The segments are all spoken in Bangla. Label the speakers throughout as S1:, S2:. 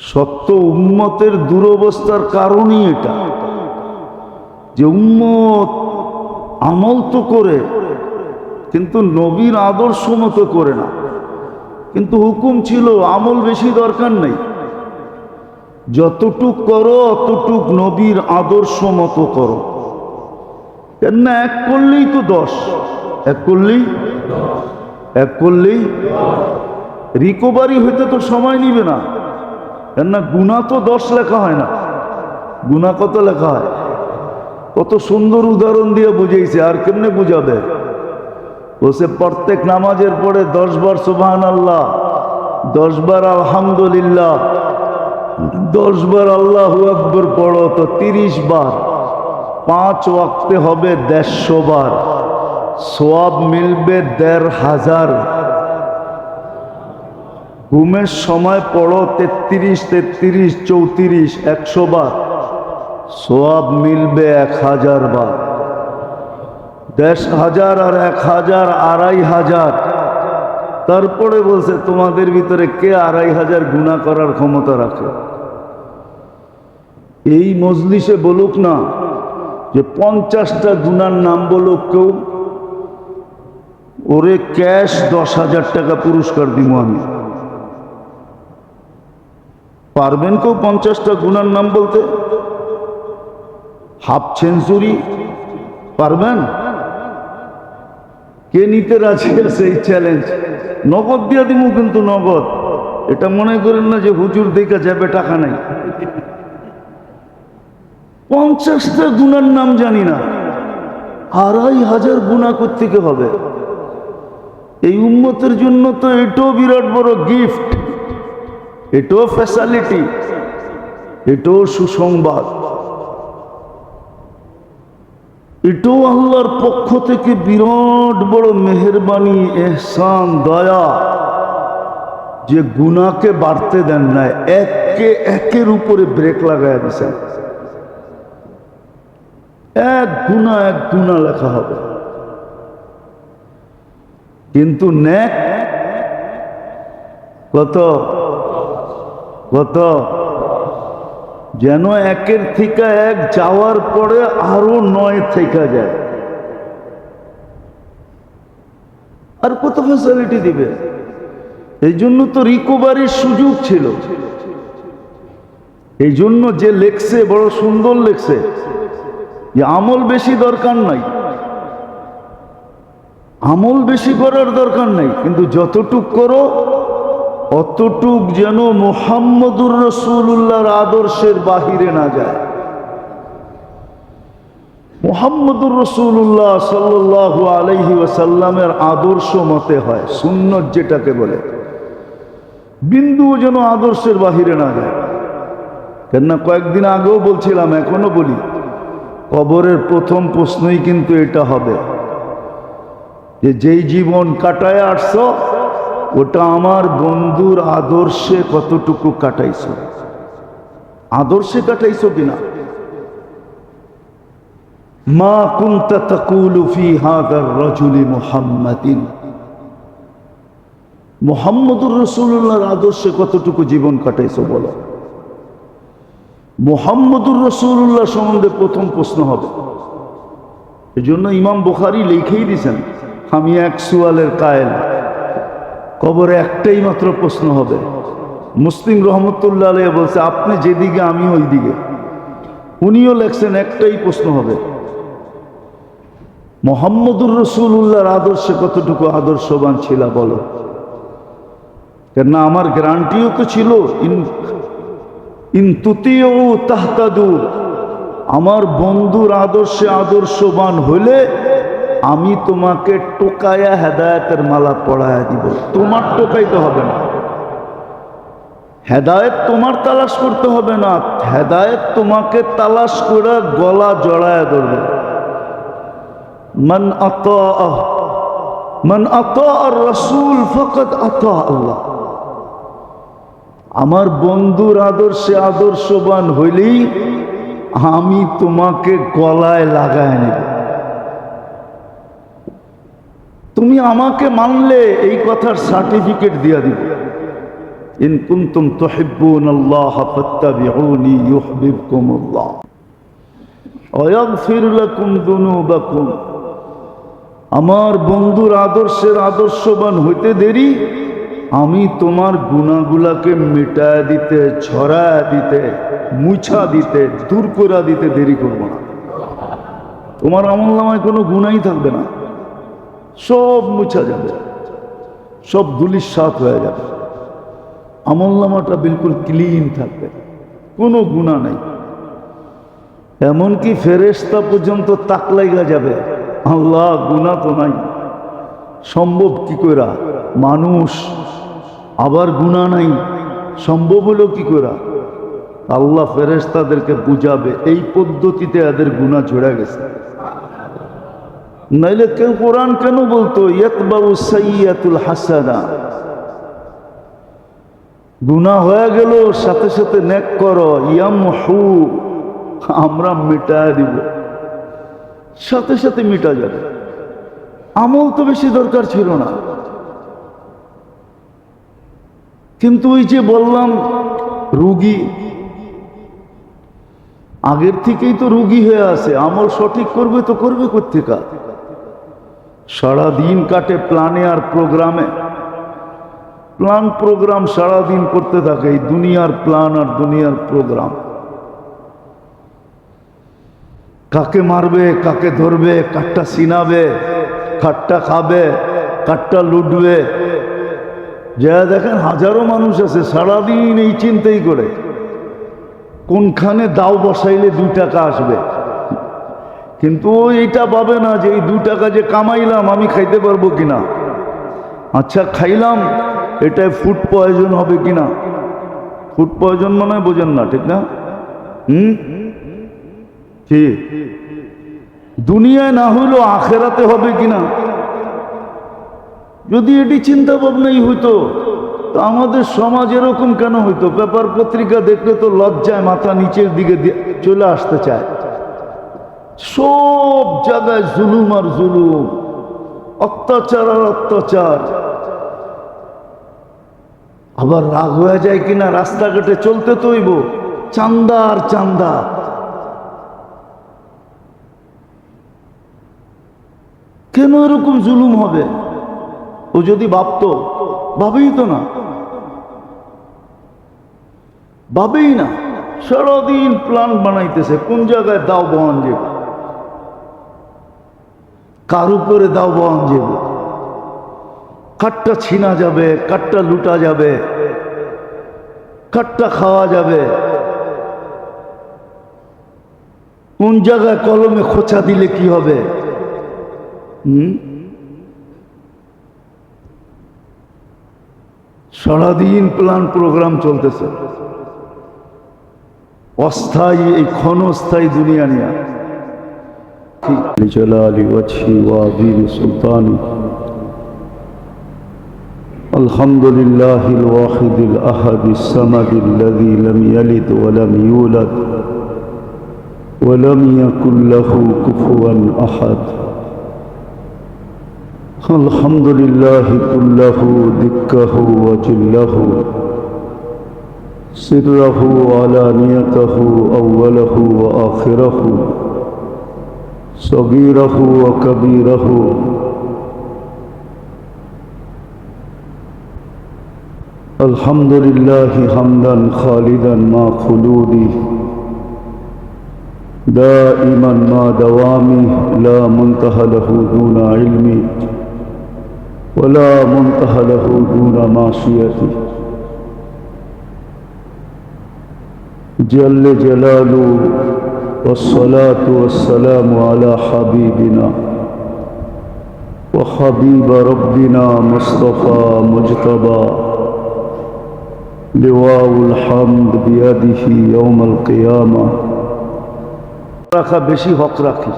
S1: সত্য উম্মতের দুরবস্থার কারণই এটা। যে উম্মত আমল তো করে, কিন্তু নবীর আদর্শ মতো করে না। কিন্তু হুকুম ছিল, আমল বেশি দরকার নেই। যতটুক করো, অতটুক নবীর আদর্শ মতো করো। কেননা এক করলেই তো দশ। এক করলেই এক করলেই রিকভারি হইতে তো সময় নিবে না। কেননা গুণা তো দশ লেখা হয় না। গুণা কত লেখা হয়? কত সুন্দর উদাহরণ দিয়ে বুঝাইছে, আর কেমনে বুঝাবে? বসে প্রত্যেক নামাজের পরে দশ বার সুবাহান আল্লাহ দশ বার আলহামদুলিল্লাহ, দশ বার আল্লাহ আকবর পড়ো তো তিরিশ বার। পাঁচ ওয়াক্তে হবে দেড়শো বার। সোয়াব মিলবে দেড় হাজার। ঘুমের সময় পড়ো তেত্রিশ তেত্রিশ, চৌত্রিশ, একশো বার। সোয়াব মিলবে এক হাজার বার। দেড় হাজার আর এক হাজার, আড়াই হাজার। তারপরে বলছে, তোমাদের ভিতরে কে আড়াই হাজার গুণা করার ক্ষমতা রাখে? এই মজলিসে বলুক না যে পঞ্চাশটা গুনার নাম বলুক কেউ, ওরে ক্যাশ দশ হাজার টাকা পুরস্কার দিব আমি। পারবেন কেউ পঞ্চাশটা গুণার নাম বলতে? Half century. পারবেন? কে নিতে রাজি আছে এই চ্যালেঞ্জ নগদ দিয়ে দিব কিন্তু নগদ। এটা মনে করেন না যে হুজুর দেখে যাবে, টাকা নাই। পঞ্চাশটা গুণার নাম জানি না। আড়াই হাজার গুণা করতে হবে? এই উন্মতের জন্য তো এটাও বিরাট বড় গিফট এটাও ফ্যাসালিটি এটাও সুসংবাদ। এটাও আল্লাহর পক্ষ থেকে বিরাট বড় মেহরবানি, এহসান, দয়া, যে গুনাকে বাড়তে দেন না একে একের উপরে ব্রেক লাগায় দিছেন। এক গুণা এক গুণা লেখা হবে। কিন্তু নেক, কত কত? যেন একের থেকে এক যাওয়ার পরে আরও নয় থেকে যায়। আর কত ফ্যাসিলিটি দিবে? এই জন্য তো রিকোভারির সুযোগ ছিল। এই জন্য যে লেখছে, বড় সুন্দর লেখছে। যে আমল বেশি দরকার নাই। আমল বেশি করার দরকার নাই। কিন্তু যতটুক করো অতটুক যেন মোহাম্মদুর রসুল্লাহর আদর্শের বাহিরে না যায়। মোহাম্মদুর রসুল্লাহ সাল্লাহ আলহি ওয়াসাল্লামের আদর্শ মতে হয়, সুন্নত যেটাকে বলে। বিন্দুও যেন আদর্শের বাহিরে না যায়। কেননা কয়েকদিন আগেও বলছিলাম, এখনও বলি, কবরের প্রথম প্রশ্নই কিন্তু এটা হবে যে, যেই জীবন কাটায় আসছ ওটা আমার বন্ধুর আদর্শে কতটুকু কাটাইছো? আদর্শে কাটাইছো কিনা? মা কুন্তা মোহাম্মদুর রসুল্লাহর আদর্শে কতটুকু জীবন কাটাইছো বলো? মোহাম্মদুর রসুল্লাহ সম্বন্ধে প্রথম প্রশ্ন হবে। এই জন্য ইমাম বুখারি লিখেই দিছেন, আমি এক সুয়ালের কায়েল। কবরে একটাই মাত্র প্রশ্ন হবে। মুসলিম রহমতুল্লাহ আলিয়া বলছে, আপনি যেদিকে আমি ওই দিকে উনিও লেখছেন, একটাই প্রশ্ন হবে। মোহাম্মদুর রসুল্লাহর আদর্শে কতটুকু আদর্শবান ছিল বলো? কেননা আমার গ্যারান্টিও তো ছিল তাহতাদু। আমার বন্ধুর আদর্শে আদর্শবান হলে আমি তোমাকে টোকায়া হেদায়তের মালা পড়ায়া দিব। তোমার টোকাইতে হবে না। হেদায়ত তোমার তালাশ করতে হবে না। হেদায়ত তোমাকে তালাশ করে গলা জড়ায় ধরবে। মন আত মন আত আর রসুল ফকত আত আল্লাহ। আমার বন্ধুর আদর্শে আদর্শবান হইলেই আমি তোমাকে গলায় লাগায় নেব। তুমি আমাকে মানলে এই কথার সার্টিফিকেট দিয়া দিব। আমার বন্ধুর আদর্শের আদর্শবান হইতে দেরি, আমি তোমার গুণাগুলাকে মিটায় দিতে, ছড়ায় দিতে, মুছা দিতে, দূর করে দিতে দেরি করব না। তোমার আমল নামায় কোনো গুণাই থাকবে না। সব মুছা যাবে, সব দুলিশ সাত হয়ে যাবে। আমল নামাটা বিলকুল ক্লিন থাকবে, কোনো গুণা নাই। এমনকি ফেরেস্তা পর্যন্ত তাক লাগা যাবে, আল্লাহ গুণা তো নাই। সম্ভব কি করা মানুষ আবার গুণা নাই, সম্ভব হলো কি করা আল্লাহ ফেরেস্তাদেরকে বুঝাবে, এই পদ্ধতিতে এদের গুণা ঝরে গেছে। নাইলে কেউ কোরআন কেন বলতো? ইয়তবাবু সৈয়াতুল হাসানা। গুণা হয়ে গেল, সাথে সাথে নেক করো। ইয়াম হু আমরা মিটায় দিব। সাথে সাথে মিটা যাবে। আমল তো বেশি দরকার ছিল না। কিন্তু ওই যে বললাম, রুগী। আগের থেকেই তো রুগী হয়ে আছে। আমল সঠিক করবে তো করবে কোথেকা সারা দিন কাটে প্ল্যানে আর প্রোগ্রামে। প্ল্যান প্রোগ্রাম সারা দিন করতে থাকে, এই দুনিয়ার প্ল্যান আর দুনিয়ার প্রোগ্রাম। কাকে মারবে, কাকে ধরবে, কাঠটা সিনাবে কাঠটা খাবে, কাঠটা লুটবে। যা দেখেন হাজারো মানুষ আছে সারাদিন এই চিন্তাই করে। কোনখানে দাও বসাইলে দুই টাকা আসবে? কিন্তু এইটা পাবে না যে এই দু টাকা যে কামাইলাম, আমি খাইতে পারব কিনা? আচ্ছা খাইলাম, এটায় ফুড পয়জন হবে কিনা? ফুড পয়জন মনে বোঝেন না, ঠিক না? হুম? কি দুনিয়ায় না হইলেও আখেরাতে হবে কিনা? যদি এটি চিন্তা ভাবনাই হইতো, তো আমাদের সমাজ এরকম কেন হইতো? পেপার পত্রিকা দেখলে তো লজ্জায় মাথা নিচের দিকে চলে আসতে চায়। সব জায়গায় জুলুম আর জুলুম, অত্যাচার আর অত্যাচার। আবার রাগ হয়ে যায় কিনা, রাস্তাঘাটে চলতে তৈব চান্দা আর চান্দা। কেন এরকম জুলুম হবে? ও যদি ভাবতো, ভাবেই তো না। ভাবেই না, সারাদিন প্ল্যান বানাইতেছে, কোন জায়গায় দাও বহন যাব কার উপরে দাও বহন যাব কাঠটা ছিনা যাবে কাঠটা লুটা যাবে কাঠটা খাওয়া যাবে। কোন জায়গায় কলমে খোঁচা দিলে কি হবে? সারাদিন প্ল্যান প্রোগ্রাম চলতেছে। অস্থায়ী এই ক্ষণস্থায়ী দুনিয়া নিয়ে। جلال وجهي وعظيم سلطاني. الحمد لله الواحد الأحد الصمد الذي لم يلد ولم يولد ولم يكن له كفوا أحد. الحمد لله كله دكه وجله سره علانيته أوله وآخره. صغيره وكبيره. الحمد لله حمدا خالدا مع خلوده دائما مع دوامه لا منتهى له دون علمه ولا منتهى له دون معصيته جل جلاله والصلاة والسلام على حبيبنا وحبيب ربنا مصطفى مجتبى لواء الحمد بيده يوم القيامة রাখা বেশি হক রাখি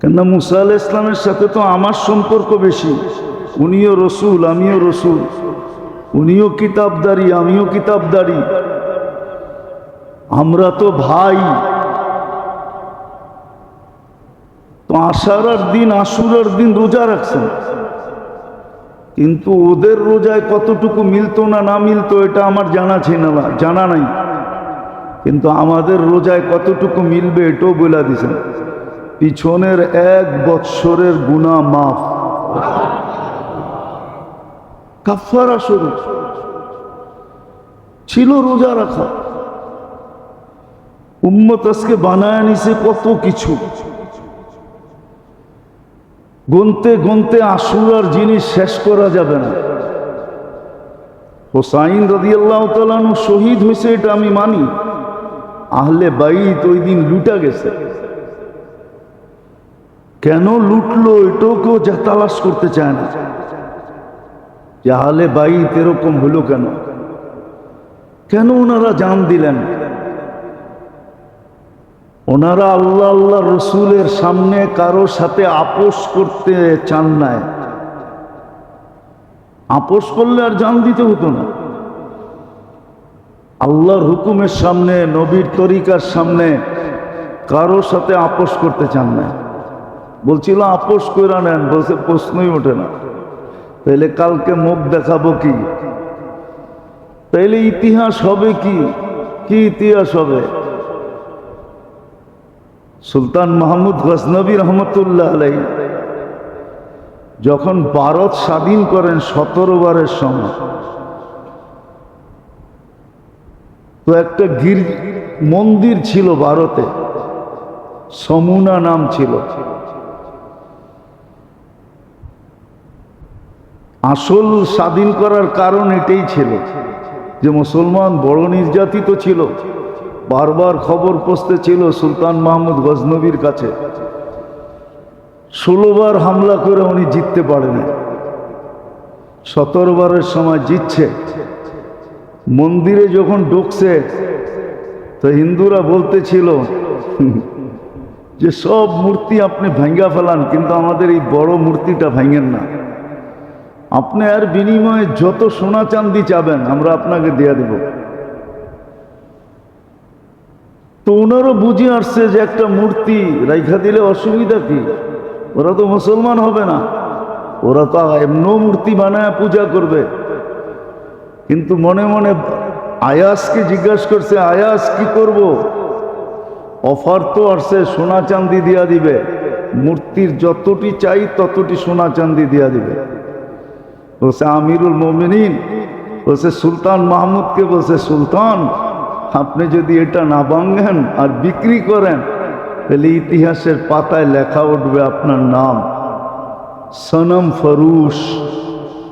S1: কেননা মুসা আলাহ ইসলামের সাথে তো আমার সম্পর্ক বেশি উনিও রসুল আমিও রসুল উনিও কিতাবদারি আমিও কিতাবদারি আমরা তো ভাই। তো আষাঢ়ার দিন, আশুরার দিন রোজা রাখছেন। কিন্তু ওদের রোজায় কতটুকু মিলতো না না মিলতো, এটা আমার জানা ছিল না, জানা নাই। কিন্তু আমাদের রোজায় কতটুকু মিলবে এটাও বলে দিছেন। পিছনের এক বৎসরের গুণা মাফ। কাফারা স্বরূপ। ছিল রোজা রাখা। উম্মত আজকে বানায় নিছে কত কিছু। গুনতে গনতে আশুরার জিনিস শেষ করা যাবে না। হোসাইন রদিয়াল্লাহ তালানু শহীদ হয়েছে, এটা আমি মানি। আহলে বাইত ওই দিন লুটা গেছে। কেন লুটলো এটাও কেউ যা তালাশ করতে চায় না। যে আহলে বাইত এরকম হলো কেন? কেন ওনারা জান দিলেন? ওনারা আল্লাহ আল্লাহ রসুলের সামনে কারোর সাথে আপোষ করতে চান নাই। আপোষ করলে আর জান দিতে হতো না। আল্লাহর হুকুমের সামনে, নবীর তরিকার সামনে কারোর সাথে আপোষ করতে চান না বলছিল, আপোষ করে নেন, বলছে, প্রশ্নই ওঠে না। তাইলে কালকে মুখ দেখাবো কি? তাইলে ইতিহাস হবে কি? কি ইতিহাস হবে? সুলতান মাহমুদ গজনবী রহমতুল্লাহ আলাই যখন ভারত স্বাধীন করেন সতেরো বারের সময়, তো একটা গির মন্দির ছিল ভারতে, সমুনা নাম ছিল। আসল স্বাধীন করার কারণ এটাই ছিল যে মুসলমান বড় নির্যাতিত ছিল। বারবার খবর পৌঁছতে ছিল সুলতান মাহমুদ গজনবীর কাছে। ষোলোবার হামলা করে উনি জিততে পারেন সতেরো বারের সময় জিতছে। মন্দিরে যখন ঢুকছে, তো হিন্দুরা বলতেছিল যে সব মূর্তি আপনি ভাঙ্গা ফেলান, কিন্তু আমাদের এই বড় মূর্তিটা ভাঙেন না। আপনি আর বিনিময়ে যত সোনা চান্দি চাবেন, আমরা আপনাকে দেয়া দেব। তো ওনারও বুঝে আসছে যে একটা মূর্তি রাইখা দিলে অসুবিধা কি? ওরা তো মুসলমান হবে না। ওরা তো এমনও মূর্তি বানায় পূজা করবে। কিন্তু মনে মনে আয়াসকে জিজ্ঞাসা করছে, আয়াস, কি করব? অফার তো আসছে, সোনা চান্দি দিয়া দিবে। মূর্তির যতটি চাই ততটি সোনা চান্দি দিয়া দিবে। বলছে, আমিরুল মোমিনিন? বলছে, সুলতান মাহমুদকে বলছে, সুলতান আপনি যদি এটা না ভাঙ্গেন আর বিক্রি করেন, তাহলে ইতিহাসের পাতায় লেখা উঠবে আপনার নাম। সনম ফরুষ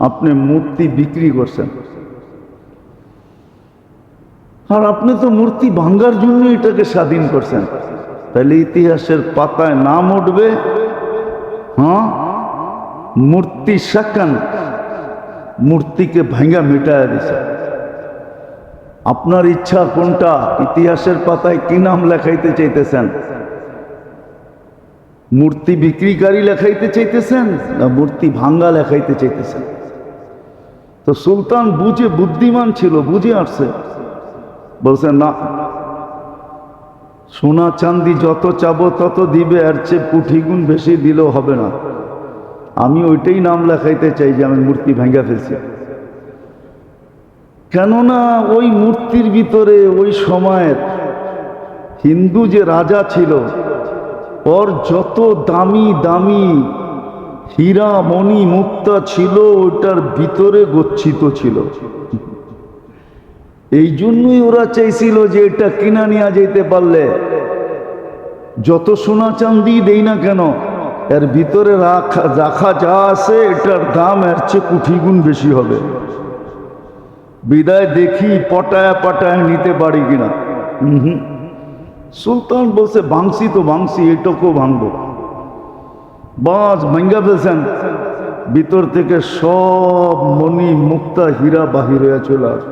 S1: আপনি মূর্তি বিক্রি করছেন। আর আপনি তো মূর্তি ভাঙ্গার জন্য এটাকে স্বাধীন করছেন। তাহলে ইতিহাসের পাতায় নাম উঠবে হ্যাঁ? মূর্তি সাকান মূর্তিকে ভাঙ্গা মিটায় দিছে। আপনার ইচ্ছা কোনটা? ইতিহাসের পাতায় কি নাম লেখাইতে চাইতেছেন? মূর্তি বিক্রিকারী লেখাইতে চাইতেছেন না মূর্তি ভাঙ্গা লেখাইতে চাইতেছেন? তো সুলতান বুঝে বুদ্ধিমান ছিল, বুঝে আসছে। বলছে না। সোনা চান্দি যত চাবো তত দিবে আর চেয়ে কুঠি গুণ বেশি দিলেও হবে না। আমি ওইটাই নাম লেখাইতে চাই যে আমি মূর্তি ভেঙে ফেলছি। কেননা ওই মূর্তির ভিতরে ওই সময়ের হিন্দু যে রাজা ছিল, ওর যত দামি দামি হীরা, মণি, মুক্তা ছিল ওটার ভিতরে গচ্ছিত ছিল। এই জন্যই ওরা চাইছিল যে এটা কিনা নিয়ে যেতে পারলে। যত সোনা চান্দি দেই না কেন, এর ভিতরে রাখা রাখা যা আছে, এটার দাম এর চেয়ে কুঠি গুণ বেশি হবে। বিদায় দেখি পটায় পটায় নিতে পারি কিনা? সুলতান বলছে, ভাঙছি তো ভাঙছি এটুকু ভাঙবো। বাস ভাঙ্গা ফেলছেন। ভিতর থেকে সব মণি মুক্তা হীরা বাহির হয়ে চলে আসবে